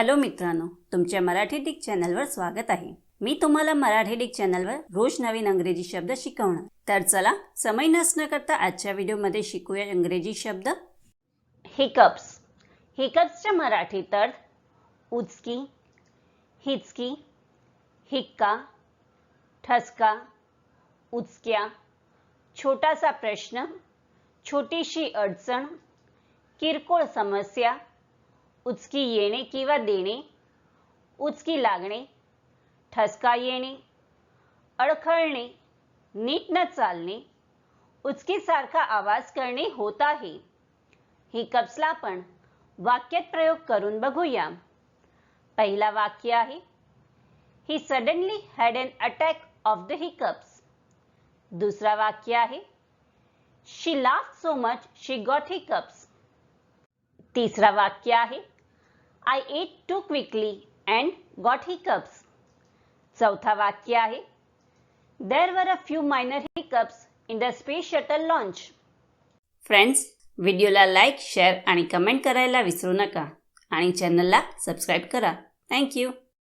Hello मित्रांनो तुमच्या Marathi Dick चॅनलवर स्वागत आहे. मी तुम्हाला मराठी डिक चॅनलवर रोज नवीन अंग्रेजी शब्द शिकवणार. तर चला समय नसणं करता आजच्या व्हिडिओमध्ये शिकूया इंग्रजी शब्द. हिकप्स. हिकअप्सच्या मराठीत अर्थ उचकी हिचकी हिक्का ठसका उचक्या. छोटासा प्रश्न छोटीशी अडचण किरकोळ समस्या उचकी येणे किंवा देणे उचकी लागणे ठसका येणे अडखळणे नीट न चालणे उचकीसारखा आवाज करणे होत आहे. हिकअप्सला आपण वाक्यात प्रयोग करून बघूया. पहिला वाक्य आहे ही suddenly had an attack of the hiccups दुसरा वाक्य आहे she laugh so much she got hiccups तिसरा वाक्य आहे I ate too quickly and got hiccups चौथा वाक्य आहे. There were a few minor hiccups in the space shuttle launch friends व्हिडिओला लाईक शेअर आणि कमेंट करायला विसरू नका. आणि चॅनलला सबस्क्राईब करा. थँक्यू